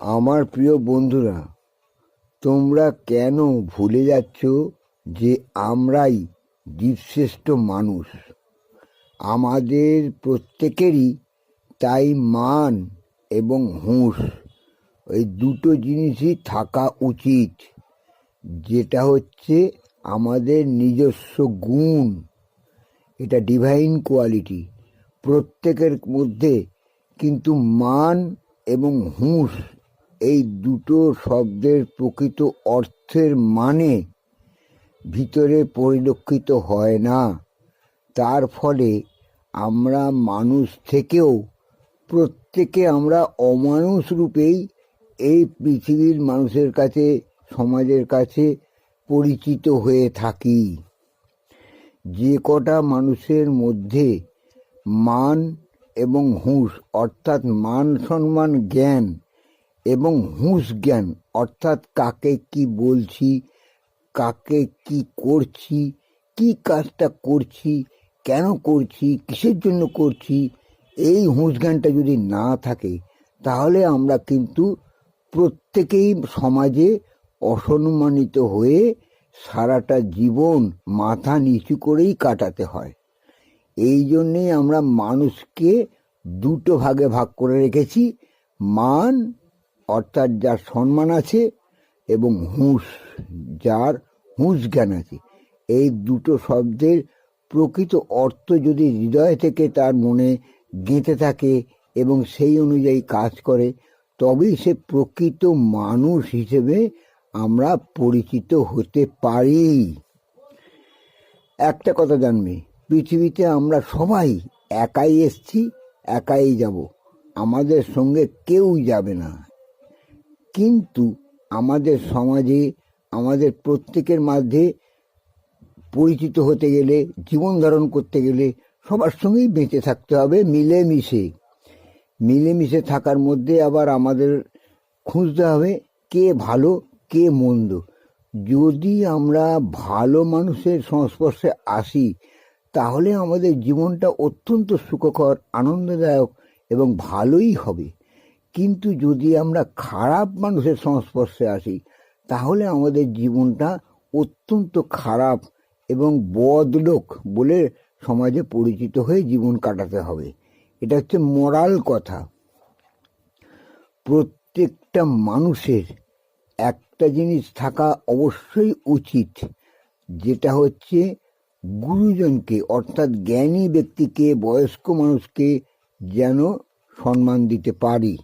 আমার প্রিয় বন্ধুরা, তোমরা কেন ভুলে যাচ্ছ যে আমরাই জীবশ্রেষ্ঠ মানুষ? আমাদের প্রত্যেকেরই তাই মান এবং হুঁশ। এই দুটো জিনিসই থাকা উচিত, যেটা হচ্ছে আমাদের নিজস্ব গুণ। এটা ডিভাইন কোয়ালিটি প্রত্যেকের মধ্যে কিন্তু মান এবং হুঁশ এই দুটো শব্দের প্রকৃত অর্থের মানে ভিতরে পরিলক্ষিত হয় না। তার ফলে আমরা মানুষ থেকেও প্রত্যেকে আমরা অমানুষ রূপেই এই পৃথিবীর মানুষের কাছে, সমাজের কাছে পরিচিত হয়ে থাকি। যে কটা মানুষের মধ্যে মান এবং হুঁশ, অর্থাৎ মান, সম্মান, জ্ঞান এবং হুঁশ জ্ঞান, অর্থাৎ কাকে কি বলছি, কাকে কি করছি, কি কাজটা করছি, কেন করছি, কিসের জন্য করছি, এই হুঁশ জ্ঞানটা যদি না থাকে, তাহলে আমরা কিন্তু প্রত্যেকেই সমাজে অসম্মানিত হয়ে সারাটা জীবন মাথা নিচু করেই কাটাতে হয়। এই জন্যেই আমরা মানুষকে দুটো ভাগে ভাগ করে রেখেছি, মান অর্থাৎ যার সম্মান আছে এবং হুঁশ, যার হুঁশ জ্ঞান আছে। এই দুটো শব্দের প্রকৃত অর্থ যদি হৃদয় থেকে তার মনে গেঁথে থাকে এবং সেই অনুযায়ী কাজ করে, তবেই সে প্রকৃত মানুষ হিসেবে আমরা পরিচিত হতে পারি। একটা কথা জানবে, পৃথিবীতে আমরা সবাই একাই এসছি, একাই যাব। আমাদের সঙ্গে কেউ যাবে না। কিন্তু আমাদের সমাজে, আমাদের প্রত্যেকের মধ্যে পরিচিত হতে গেলে, জীবন ধারণ করতে গেলে সবার সঙ্গেই বেঁচে থাকতে হবে মিলেমিশে। মিলেমিশে থাকার মধ্যে আবার আমাদের খুঁজতে হবে কে ভালো, কে মন্দ। যদি আমরা ভালো মানুষের সংস্পর্শে আসি, তাহলে আমাদের জীবনটা অত্যন্ত সুখকর, আনন্দদায়ক এবং ভালোই হবে। কিন্তু যদি আমরা খারাপ মানুষের সংস্পর্শে আসি, তাহলে আমাদের জীবনটা অত্যন্ত খারাপ এবং বদলোক বলে সমাজে পরিচিত হয়ে জীবন কাটাতে হবে। এটা হচ্ছে মরাল কথা। প্রত্যেকটা মানুষের একটা জিনিস থাকা অবশ্যই উচিত, যেটা হচ্ছে গুরুজনকে, অর্থাৎ জ্ঞানী ব্যক্তিকে, বয়স্ক মানুষকে যেন সম্মান দিতে পারি।